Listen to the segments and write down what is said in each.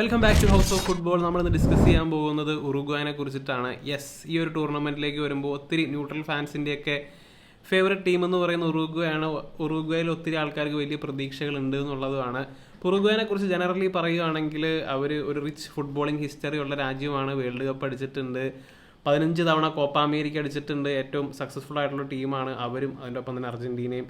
Welcome back to house of football നമ്മളിന്ന് discuss ചെയ്യാൻ പോകുന്നത് ഉറുഗ്വാനെ കുറിച്ചിട്ടാണ്. യെസ് ഈ ഒരു ടൂർണമെന്റിലേക്ക് വരുമ്പോൾ ഒത്തിരി ന്യൂട്രൽ ഫാൻസിന്റെയൊക്കെ ഫേവററ്റ് ടീം എന്ന് പറയുന്ന ഉറുഗ്വയാണ് ഉറുഗ്വയിൽ ഒത്തിരി ആൾക്കാർക്ക് വലിയ പ്രതീക്ഷകൾ ഉണ്ട് എന്നുള്ളതുമാണ്. ഉറുഗ്വനെ കുറിച്ച് ജനറലി പറയുകയാണെങ്കിൽ അവർ ഒരു റിച്ച് ഫുട്ബോളിംഗ് ഹിസ്റ്ററി ഉള്ള രാജ്യമാണ്. വേൾഡ് കപ്പ് അടിച്ചിട്ടുണ്ട്. പതിനഞ്ച് തവണ കോപ്പ അമേരിക്ക അടിച്ചിട്ടുണ്ട്. ഏറ്റവും സക്സസ്ഫുൾ ആയിട്ടുള്ള ടീമാണ് അവരും അതിന്റെ ഒപ്പം തന്നെ അർജന്റീനയും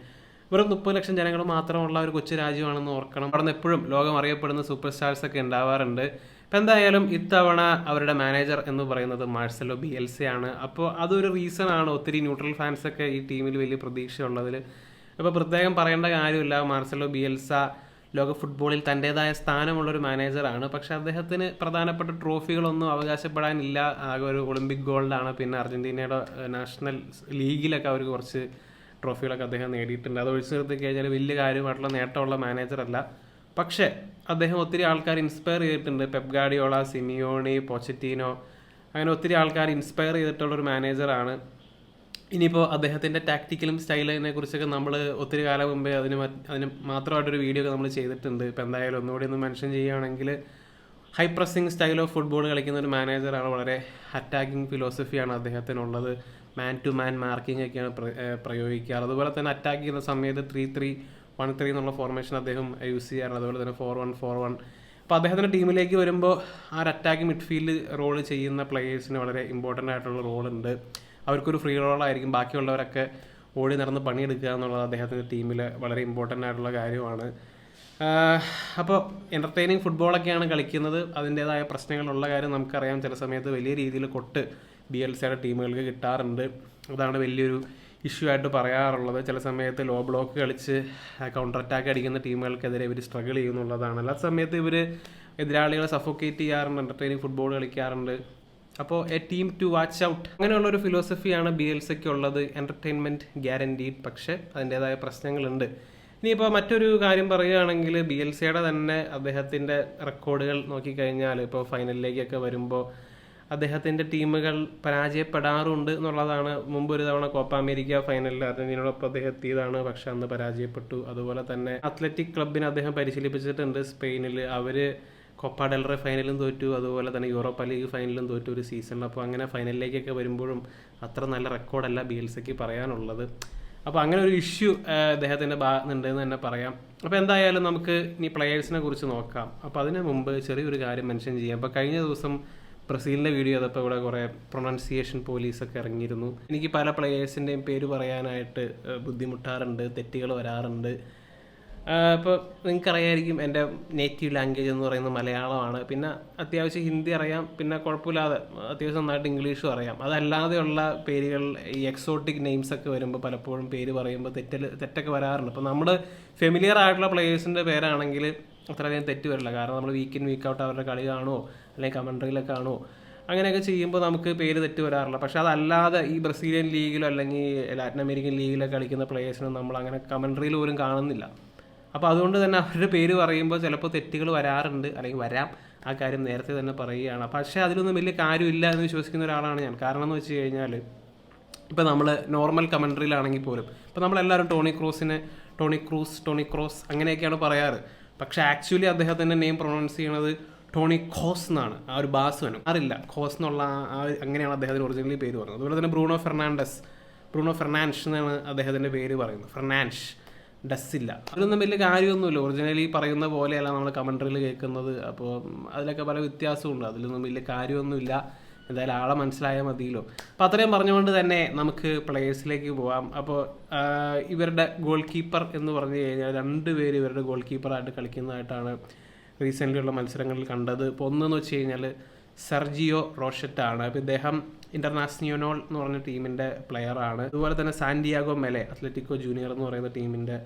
വെറും മുപ്പത് ലക്ഷം ജനങ്ങൾ മാത്രമുള്ള ഒരു കൊച്ചു രാജ്യമാണെന്ന് ഓർക്കണം. അവിടെ എപ്പോഴും ലോകം അറിയപ്പെടുന്ന സൂപ്പർ സ്റ്റാർസ് ഒക്കെ ഉണ്ടാവാറുണ്ട്. ഇപ്പം എന്തായാലും ഇത്തവണ അവരുടെ മാനേജർ എന്ന് പറയുന്നത് മാർസലോ ബി എൽ സി ആണ്. അപ്പോൾ അതൊരു റീസൺ ആണ് ഒത്തിരി ന്യൂട്രൽ ഫാൻസൊക്കെ ഈ ടീമിൽ വലിയ പ്രതീക്ഷയുള്ളതിൽ. അപ്പോൾ പ്രത്യേകം പറയേണ്ട കാര്യമില്ല. മാർസലോ ബി എൽസ ലോക ഫുട്ബോളിൽ തന്റെതായ സ്ഥാനമുള്ളൊരു മാനേജറാണ് പക്ഷേ അദ്ദേഹത്തിന് പ്രധാനപ്പെട്ട ട്രോഫികളൊന്നും അവകാശപ്പെടാനില്ല. ആകെ ഒരു ഒളിമ്പിക് ഗോൾഡാണ് പിന്നെ അർജന്റീനയുടെ നാഷണൽ ലീഗിലൊക്കെ അവർ കുറച്ച് ട്രോഫികളൊക്കെ അദ്ദേഹം നേടിയിട്ടുണ്ട്. അത് ഒഴിച്ചു നിർത്തി കഴിഞ്ഞാൽ വലിയ കാര്യമായിട്ടുള്ള നേട്ടമുള്ള മാനേജറല്ല പക്ഷേ അദ്ദേഹം ഒത്തിരി ആൾക്കാർ ഇൻസ്പയർ ചെയ്തിട്ടുണ്ട്. പെപ് ഗാഡിയോള സിമിയോണി പോച്ചറ്റീനോ അങ്ങനെ ഒത്തിരി ആൾക്കാർ ഇൻസ്പയർ ചെയ്തിട്ടുള്ളൊരു മാനേജറാണ് ഇനിയിപ്പോൾ അദ്ദേഹത്തിന്റെ ടാക്ടിക്കലും സ്റ്റൈലിനെ കുറിച്ചൊക്കെ നമ്മൾ ഒത്തിരി കാലം മുമ്പേ അതിന് അതിന് മാത്രമായിട്ടൊരു വീഡിയോ ഒക്കെ നമ്മൾ ചെയ്തിട്ടുണ്ട്. ഇപ്പോൾ എന്തായാലും ഒന്നുകൂടി ഒന്ന് മെൻഷൻ ചെയ്യുകയാണെങ്കിൽ high pressing style of football കളിക്കുന്ന ഒരു മാനേജറാണ് വളരെ അറ്റാക്കിംഗ് ഫിലോസഫിയാണ് അദ്ദേഹത്തിനുള്ളത്. മാൻ ടു മാൻ മാർക്കിംഗ് ഒക്കെയാണ് പ്ര- പ്രയോഗിക്കാറ്. അതുപോലെ തന്നെ അറ്റാക്ക് ചെയ്യുന്ന സമയത്ത് ത്രീ ത്രീ വൺ ത്രീ എന്നുള്ള ഫോർമേഷൻ അദ്ദേഹം യൂസ് ചെയ്യാറുണ്ട്. അതുപോലെ തന്നെ ഫോർ വൺ ഫോർ വൺ അപ്പോൾ അദ്ദേഹത്തിന്റെ ടീമിലേക്ക് വരുമ്പോൾ ആ ഒരു അറ്റാക്ക് മിഡ്ഫീൽഡ് റോൾ ചെയ്യുന്ന പ്ലേയേഴ്സിന് വളരെ ഇമ്പോർട്ടന്റ് ആയിട്ടുള്ള റോളുണ്ട് അവർക്കൊരു ഫ്രീ റോളായിരിക്കും ബാക്കിയുള്ളവരൊക്കെ ഓടി നടന്ന് പണിയെടുക്കുക എന്നുള്ളത് അദ്ദേഹത്തിന്റെ ടീമിൽ വളരെ ഇമ്പോർട്ടന്റ് ആയിട്ടുള്ള കാര്യമാണ്. അപ്പോൾ എന്റർടൈനിങ് ഫുട്ബോളൊക്കെയാണ് കളിക്കുന്നത്. അതിന്റേതായ പ്രശ്നങ്ങളുള്ള കാര്യം നമുക്കറിയാം. ചില സമയത്ത് വലിയ രീതിയിൽ കൊട്ട് ബി എൽ സിയുടെ ടീമുകൾക്ക് കിട്ടാറുണ്ട്. അതാണ് വലിയൊരു ഇഷ്യൂ ആയിട്ട് പറയാറുള്ളത്. ചില സമയത്ത് ലോ ബ്ലോക്ക് കളിച്ച് കൗണ്ടർ അറ്റാക്ക് അടിക്കുന്ന ടീമുകൾക്കെതിരെ ഇവർ സ്ട്രഗിൾ ചെയ്യുന്നുള്ളതാണ്. അല്ലാത്ത സമയത്ത് ഇവർ എതിരാളികളെ സഫോക്കേറ്റ് ചെയ്യാറുണ്ട് എന്റർടൈനിങ് ഫുട്ബോൾ കളിക്കാറുണ്ട്. അപ്പോൾ a team to watch out അങ്ങനെയുള്ള ഒരു ഫിലോസഫിയാണ് ബി എൽ സിക്ക് ഉള്ളത് എന്റർടൈൻമെന്റ് ഗ്യാരന്റീഡ് പക്ഷേ അതിന്റേതായ പ്രശ്നങ്ങളുണ്ട്. ഇനിയിപ്പോൾ മറ്റൊരു കാര്യം പറയുകയാണെങ്കിൽ ബി എൽ സിയുടെ തന്നെ അദ്ദേഹത്തിന്റെ റെക്കോർഡുകൾ നോക്കിക്കഴിഞ്ഞാൽ ഇപ്പോൾ ഫൈനലിലേക്കൊക്കെ വരുമ്പോൾ അദ്ദേഹത്തിന്റെ ടീമുകൾ പരാജയപ്പെടാറുണ്ട് എന്നുള്ളതാണ് മുമ്പ് ഒരു തവണ കോപ്പ അമേരിക്ക ഫൈനലിൽ അർജന്റീനയോടൊപ്പം അദ്ദേഹം എത്തിയതാണ് പക്ഷെ അന്ന് പരാജയപ്പെട്ടു. അതുപോലെ തന്നെ അത്ലറ്റിക് ക്ലബിനെ അദ്ദേഹം പരിശീലിപ്പിച്ചിട്ടുണ്ട്. സ്പെയിനിൽ അവർ കൊപ്പ ഡെൽറെ ഫൈനലും തോറ്റു. അതുപോലെ തന്നെ യൂറോപ്പ ലീഗ് ഫൈനലും തോറ്റു ഒരു സീസണിൽ അപ്പോൾ അങ്ങനെ ഫൈനലിലേക്കൊക്കെ വരുമ്പോഴും അത്ര നല്ല റെക്കോർഡല്ല ബി എൽ സിക്ക് പറയാനുള്ളത്. അപ്പോൾ അങ്ങനെ ഒരു ഇഷ്യൂ അദ്ദേഹത്തിന്റെ ഭാഗത്തുണ്ട് എന്ന് തന്നെ പറയാം. അപ്പോൾ എന്തായാലും നമുക്ക് ഇനി പ്ലെയേഴ്സിനെ കുറിച്ച് നോക്കാം. അപ്പോൾ അതിന് മുമ്പ് ചെറിയൊരു കാര്യം മെൻഷൻ ചെയ്യാം. അപ്പോൾ കഴിഞ്ഞ ദിവസം ബ്രസീലിന്റെ വീഡിയോ അതപ്പോൾ ഇവിടെ കുറേ പ്രൊണൗൺസിയേഷൻ പോലീസൊക്കെ ഇറങ്ങിയിരുന്നു. എനിക്ക് പല പ്ലെയേഴ്സിന്റെയും പേര് പറയാനായിട്ട് ബുദ്ധിമുട്ടാറുണ്ട് തെറ്റുകൾ വരാറുണ്ട്. അപ്പോൾ നിങ്ങൾക്കറിയായിരിക്കും എന്റെ നേറ്റീവ് ലാംഗ്വേജ് എന്ന് പറയുന്നത് മലയാളമാണ്. പിന്നെ അത്യാവശ്യം ഹിന്ദി അറിയാം പിന്നെ കുഴപ്പമില്ലാതെ അത്യാവശ്യം നന്നായിട്ട് ഇംഗ്ലീഷും അറിയാം. അതല്ലാതെയുള്ള പേരുകൾ ഈ എക്സോട്ടിക് നെയിംസ് ഒക്കെ വരുമ്പോൾ പലപ്പോഴും പേര് പറയുമ്പോൾ തെറ്റൽ തെറ്റൊക്കെ വരാറുണ്ട്. അപ്പോൾ നമ്മൾ ഫെമിലിയർ ആയിട്ടുള്ള പ്ലേയേഴ്സിന്റെ പേരാണെങ്കിൽ അത്രയധികം തെറ്റ് വരില്ല. കാരണം നമ്മൾ വീക്ക് ഇൻ വീക്ക് ഔട്ട് അവരുടെ കളി കാണുമോ അല്ലെങ്കിൽ കമൻട്രിയിലൊക്കെ കാണുമോ അങ്ങനെയൊക്കെ ചെയ്യുമ്പോൾ നമുക്ക് പേര് തെറ്റ് വരാറില്ല. പക്ഷെ അതല്ലാതെ ഈ ബ്രസീലിയൻ ലീഗിലോ അല്ലെങ്കിൽ ലാറ്റിൻ അമേരിക്കൻ ലീഗിലൊക്കെ കളിക്കുന്ന പ്ലേയേഴ്സിനും നമ്മൾ അങ്ങനെ കമൻട്രിയിൽ പോലും കാണുന്നില്ല. അപ്പോൾ അതുകൊണ്ട് തന്നെ അവരുടെ പേര് പറയുമ്പോൾ ചിലപ്പോൾ തെറ്റുകൾ വരാറുണ്ട്. അല്ലെങ്കിൽ വരാം. ആ കാര്യം നേരത്തെ തന്നെ പറയുകയാണ്. പക്ഷേ അതിലൊന്നും വലിയ കാര്യമില്ല എന്ന് വിശ്വസിക്കുന്ന ഒരാളാണ് ഞാൻ. കാരണം എന്ന് വെച്ച് കഴിഞ്ഞാൽ ഇപ്പോൾ നമ്മൾ നോർമൽ കമൻട്രിയിലാണെങ്കിൽ പോലും ഇപ്പോൾ നമ്മളെല്ലാവരും ടോണി ക്രൂസിനെ ടോണി ക്രൂസ് ടോണി ക്രോസ് അങ്ങനെയൊക്കെയാണ് പറയാറ്. പക്ഷേ ആക്ച്വലി അദ്ദേഹത്തിന്റെ നെയിം പ്രൊണൗൺസ് ചെയ്യണത് ടോണി ഖോസ് എന്നാണ്. ആ ഒരു ബാസ് വേണം അറിയില്ല. ഖോസ് എന്നുള്ള ആ- അങ്ങനെയാണ് അദ്ദേഹത്തിന് ഒറിജിനലി പേര് പറയുന്നത് അതുപോലെ തന്നെ ബ്രൂണോ ഫെർണാണ്ടസ്. ബ്രൂണോ ഫെർണാൻഷ് എന്നാണ് അദ്ദേഹത്തിന്റെ പേര് പറയുന്നത്. ഫെർണാൻഷ്. ഡസ് ഇല്ല. അതിലൊന്നും വലിയ കാര്യമൊന്നുമില്ല. ഒറിജിനലി പറയുന്ന പോലെയല്ല നമ്മൾ കമൻട്രിയിൽ കേൾക്കുന്നത്. അപ്പോൾ അതിലൊക്കെ പല വ്യത്യാസമുണ്ട് അതിലൊന്നും വലിയ കാര്യമൊന്നുമില്ല. എന്തായാലും ആളെ മനസ്സിലായാൽ മതിയല്ലോ. അപ്പോൾ അത്രയും പറഞ്ഞുകൊണ്ട് തന്നെ നമുക്ക് പ്ലേയേഴ്സിലേക്ക് പോവാം. അപ്പോൾ ഇവരുടെ ഗോൾ കീപ്പർ എന്ന് പറഞ്ഞു കഴിഞ്ഞാൽ രണ്ട് പേര് ഇവരുടെ ഗോൾ കീപ്പറായിട്ട് കളിക്കുന്നതായിട്ടാണ് റീസെന്റ്ലി ഉള്ള മത്സരങ്ങളിൽ കണ്ടത്. ഇപ്പോൾ ഒന്നെന്ന് വെച്ച് കഴിഞ്ഞാൽ സെർജിയോ റോഷറ്റ് ആണ് അപ്പോൾ ഇദ്ദേഹം ഇന്റർനാഷണൽ എന്ന് പറഞ്ഞ ടീമിന്റെ ആണ്. അതുപോലെ തന്നെ സാന്റിയാഗോ മെലെ അത്ലറ്റിക്കോ ജൂനിയർ എന്ന് പറയുന്ന ടീമിന്റെ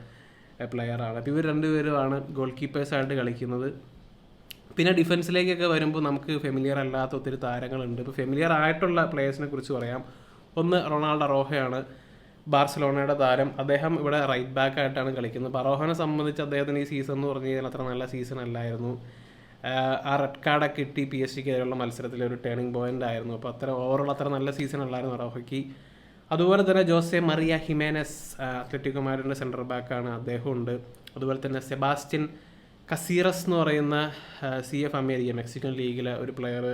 ആണ്. അപ്പോൾ ഇവർ രണ്ടുപേരുമാണ് ഗോൾ കീപ്പേഴ്സായിട്ട് കളിക്കുന്നത്. പിന്നെ ഡിഫൻസിലേക്കൊക്കെ വരുമ്പോൾ നമുക്ക് ഫെമിലിയർ അല്ലാത്ത ഒത്തിരി താരങ്ങളുണ്ട്. ഇപ്പോൾ ഫെമിലിയർ ആയിട്ടുള്ള പ്ലേയേഴ്സിനെ കുറിച്ച് പറയാം. ഒന്ന് റൊണാൾഡോ റോഹയാണ്. ബാർസലോണയുടെ താരം. അദ്ദേഹം ഇവിടെ റൈറ്റ് ബാക്ക് ആയിട്ടാണ് കളിക്കുന്നത്. അപ്പോൾ അറോഹനെ സംബന്ധിച്ച് അദ്ദേഹത്തിന് ഈ സീസൺ എന്ന് പറഞ്ഞു കഴിഞ്ഞാൽ അത്ര നല്ല സീസൺ അല്ലായിരുന്നു. ആ റെഡ് കാർഡൊക്കെ കിട്ടി പി എസ് സിക്കെതിരെയുള്ള മത്സരത്തിൽ ഒരു ടേണിംഗ് പോയിന്റ് ആയിരുന്നു. അപ്പോൾ അത്ര ഓവറോൾ അത്ര നല്ല സീസൺ അല്ലായിരുന്നു റോഹയ്ക്ക് അതുപോലെ തന്നെ ജോസെ മറിയ ഹിമേനസ് അത്ലറ്റിക്കോ മാരിന്റെ സെന്റർ ബാക്കാണ് അദ്ദേഹം ഉണ്ട് അതുപോലെ തന്നെ സെബാസ്റ്റ്യൻ കസീറസ് എന്ന് പറയുന്ന സി എഫ് അമേരിക്ക മെക്സിക്കൻ ലീഗിലെ ഒരു പ്ലെയർ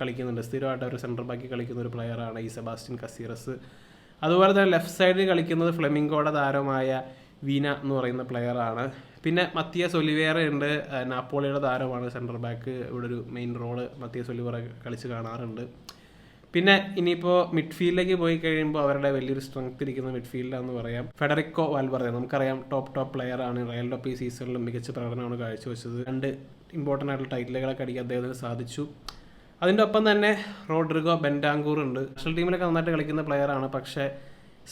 കളിക്കുന്നുണ്ട്. സ്ഥിരമായിട്ട് ഒരു സെന്റർ ബാക്കി കളിക്കുന്ന ഒരു പ്ലെയറാണ് ഈ സെബാസ്റ്റ്യൻ കസീറസ്. അതുപോലെ തന്നെ ലെഫ്റ്റ് സൈഡിൽ കളിക്കുന്നത് ഫ്ലെമിംഗോയുടെ താരമായ വീന എന്ന് പറയുന്ന പ്ലെയറാണ് പിന്നെ മത്തിയസ് ഒലിവേറ ഉണ്ട്. നാപ്പോളിയുടെ താരമാണ് സെന്റർ ബാക്ക് ഇവിടെ ഒരു മെയിൻ റോൾ മത്തിയസ് ഒലിവേറ കളിച്ച് കാണാറുണ്ട്. പിന്നെ ഇനിയിപ്പോൾ മിഡ്ഫീൽഡിലേക്ക് പോയി കഴിയുമ്പോൾ അവരുടെ വലിയൊരു സ്ട്രെങ്ത് ഇരിക്കുന്ന മിഡ്ഫീൽഡാന്ന് പറയാം. ഫെഡറിക്കോ വാൽവർദെ നമുക്കറിയാം ടോപ്പ് ടോപ്പ് പ്ലെയർ ആണ്. റയൽ ടോപ്പ് ഈ സീസണിലും മികച്ച പ്രകടനമാണ് കാഴ്ചവെച്ചത്. രണ്ട് ഇമ്പോർട്ടന്റ് ആയിട്ടുള്ള ടൈറ്റിലുകളൊക്കെ അടിക്കാൻ അദ്ദേഹത്തിന് സാധിച്ചു. അതിന്റെ ഒപ്പം തന്നെ റോഡ്രിഗോ ബെൻഡാങ്കൂർ ഉണ്ട്. നാഷണൽ ടീമിലൊക്കെ നന്നായിട്ട് കളിക്കുന്ന പ്ലെയർ ആണ്. പക്ഷേ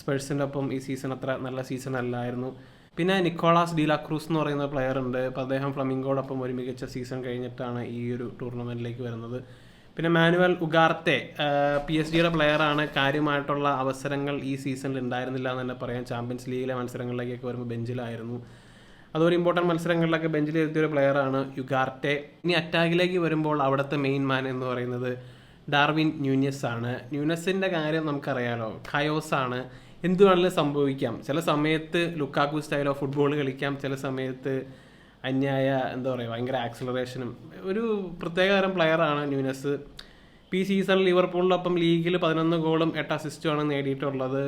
സ്പെഴ്സിന്റെ ഒപ്പം ഈ സീസൺ അത്ര നല്ല സീസൺ അല്ലായിരുന്നു. പിന്നെ നിക്കോളാസ് ഡീലാക്രൂസ് എന്ന് പറയുന്ന പ്ലെയർ ഉണ്ട്. അപ്പോൾ അദ്ദേഹം ഫ്ലമിംഗോടൊപ്പം ഒരു മികച്ച സീസൺ കഴിഞ്ഞിട്ടാണ് ഈ ഒരു ടൂർണമെന്റിലേക്ക് വരുന്നത്. പിന്നെ മാനുവൽ ഉഗാർത്തെ പി എസ് ജിയുടെ പ്ലെയറാണ് കാര്യമായിട്ടുള്ള അവസരങ്ങൾ ഈ സീസണിൽ ഉണ്ടായിരുന്നില്ല എന്ന് തന്നെ പറയാം. ചാമ്പ്യൻസ് ലീഗിലെ മത്സരങ്ങളിലേക്കൊക്കെ വരുമ്പോൾ ബെഞ്ചിലായിരുന്നു. അതൊരു ഇമ്പോർട്ടന്റ് മത്സരങ്ങളിലൊക്കെ ബെഞ്ചിൽ ഒരു പ്ലെയറാണ് യുഗാർട്ടെ ഇനി അറ്റാക്കിലേക്ക് വരുമ്പോൾ അവിടുത്തെ മെയിൻ മാൻ എന്ന് പറയുന്നത് ഡാർവിൻ ന്യൂനസ് ആണ് ന്യൂനസിന്റെ കാര്യം നമുക്കറിയാലോ. ഖയോസ് ആണ് എന്ത് വേണമെങ്കിലും സംഭവിക്കാം. ചില സമയത്ത് ലുക്കാക്കു സ്റ്റൈലോ ഫുട്ബോൾ കളിക്കാം. ചില സമയത്ത് അന്യായ എന്താ പറയുക ഭയങ്കര ആക്സിലറേഷനും ഒരു പ്രത്യേക തരം പ്ലെയറാണ് ന്യൂനസ്. ഇപ്പോൾ ഈ സീസണിൽ ലിവർപൂളിനൊപ്പം ലീഗിൽ പതിനൊന്ന് ഗോളും എട്ട് അസിസ്റ്റുമാണ് നേടിയിട്ടുള്ളത്.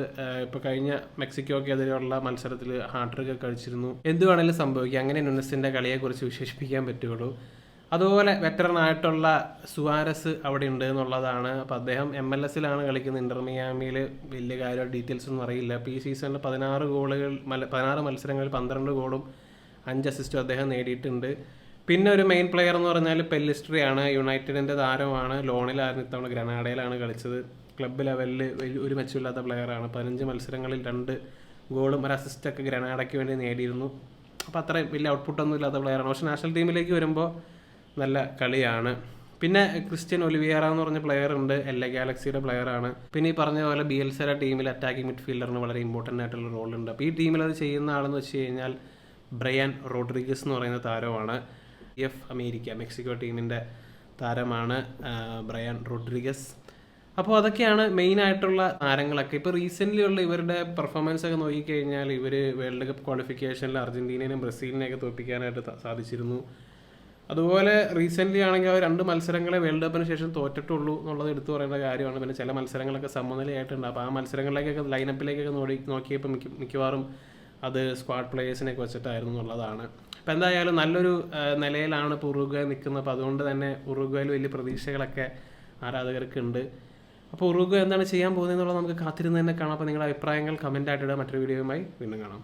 ഇപ്പോൾ കഴിഞ്ഞ മെക്സിക്കോക്കെതിരെയുള്ള മത്സരത്തിൽ ഹാട്രിക് കഴിച്ചിരുന്നു എന്ത് വേണമെങ്കിലും സംഭവിക്കാം. അങ്ങനെ ന്യൂനസിന്റെ കളിയെക്കുറിച്ച് വിശേഷിപ്പിക്കാൻ പറ്റുള്ളൂ. അതുപോലെ വെറ്ററൻ ആയിട്ടുള്ള സുവാരസ് അവിടെ ഉണ്ട് എന്നുള്ളതാണ്. അപ്പോൾ അദ്ദേഹം എം എൽ എസിലാണ് കളിക്കുന്നത്. ഇന്റർമിയാമിയിൽ വലിയ കാര്യം ഡീറ്റെയിൽസ് ഒന്നും അറിയില്ല. അപ്പോൾ ഈ സീസണിൽ പതിനാറ് ഗോളുകൾ പതിനാറ് മത്സരങ്ങളിൽ പന്ത്രണ്ട് ഗോളും അഞ്ച് അസിസ്റ്റും അദ്ദേഹം നേടിയിട്ടുണ്ട്. പിന്നെ ഒരു മെയിൻ പ്ലെയർ എന്ന് പറഞ്ഞാൽ പെല്ലിസ്ട്രിയാണ്. യുണൈറ്റഡിന്റെ താരമാണ് ലോണിലായിരുന്നു ഇത്തവണ ഗ്രനാഡയിലാണ് കളിച്ചത്. ക്ലബ്ബ് ലെവലിൽ ഒരു മെച്ചമില്ലാത്ത പ്ലെയറാണ് പതിനഞ്ച് മത്സരങ്ങളിൽ രണ്ട് ഗോളും ഒരു അസിസ്റ്റൊക്കെ ഗ്രനാഡയ്ക്ക് വേണ്ടി നേടിയിരുന്നു. അപ്പോൾ അത്രയും വലിയ ഔട്ട്പുട്ടൊന്നും ഇല്ലാത്ത പ്ലെയറാണ് പക്ഷേ നാഷണൽ ടീമിലേക്ക് വരുമ്പോൾ നല്ല കളിയാണ്. പിന്നെ ക്രിസ്ത്യൻ ഒലിവിയറ എന്ന് പറഞ്ഞ പ്ലെയർ ഉണ്ട്. എൽ എ ഗാലക്സിയുടെ പ്ലെയറാണ് പിന്നെ ഈ പറഞ്ഞ പോലെ ബി എൽ സെര ടീമിൽ അറ്റാക്കിംഗ് മിഡ്ഫീൽഡറിന് വളരെ ഇമ്പോർട്ടന്റ് ആയിട്ടുള്ള റോളുണ്ട് അപ്പോൾ ഈ ടീമിൽ അത് ചെയ്യുന്ന ആളെന്ന് വെച്ച് കഴിഞ്ഞാൽ ബ്രയാൻ റോഡ്രിഗസ് എന്ന് പറയുന്ന താരമാണ് എഫ് അമേരിക്ക മെക്സിക്കോ ടീമിന്റെ താരമാണ് ആ, ബ്രയാൻ റോഡ്രിഗസ്. അപ്പോൾ അതൊക്കെയാണ് മെയിൻ ആയിട്ടുള്ള താരങ്ങളൊക്കെ. ഇപ്പോൾ റീസെന്റ്ലി ഉള്ള ഇവരുടെ പെർഫോമൻസ് ഒക്കെ നോക്കിക്കഴിഞ്ഞാൽ ഇവർ വേൾഡ് കപ്പ് ക്വാളിഫിക്കേഷനിൽ അർജന്റീനയും ബ്രസീലിനെയൊക്കെ തോൽപ്പിക്കാനായിട്ട് സാധിച്ചിരുന്നു. അതുപോലെ റീസെന്റ്ലി ആണെങ്കിൽ അവർ രണ്ട് മത്സരങ്ങളെ വേൾഡ് കപ്പിന് ശേഷം തോറ്റിട്ടുള്ളൂ എന്നുള്ളത് എടുത്തു പറയേണ്ട കാര്യമാണ്. പിന്നെ ചില മത്സരങ്ങളൊക്കെ സമനിലയായിട്ടുണ്ട്. അപ്പോൾ ആ മത്സരങ്ങളിലേക്കൊക്കെ ലൈനപ്പിലേക്കൊക്കെ നോക്കി നോക്കിയപ്പോൾ മിക്ക മിക്കവാറും അത് സ്ക്വാഡ് പ്ലേയേഴ്സിനെയൊക്കെ വെച്ചിട്ടായിരുന്നു എന്നുള്ളതാണ്. അപ്പോൾ എന്തായാലും നല്ലൊരു നിലയിലാണ് ഇപ്പോൾ ഉറുഗ്വ നിൽക്കുന്നത് അപ്പോൾ അതുകൊണ്ട് തന്നെ ഉറുഗ്വയിൽ വലിയ പ്രതീക്ഷകളൊക്കെ ആരാധകർക്ക് ഉണ്ട് അപ്പോൾ ഉറുഗ്വ എന്താണ് ചെയ്യാൻ പോകുന്നത് എന്നുള്ളത് നമുക്ക് കാത്തിരുന്ന് തന്നെ കാണാം. അപ്പോൾ നിങ്ങളുടെ അഭിപ്രായങ്ങൾ കമന്റ് ആയിട്ടിടുക മറ്റൊരു വീഡിയോയുമായി വീണ്ടും കാണാം.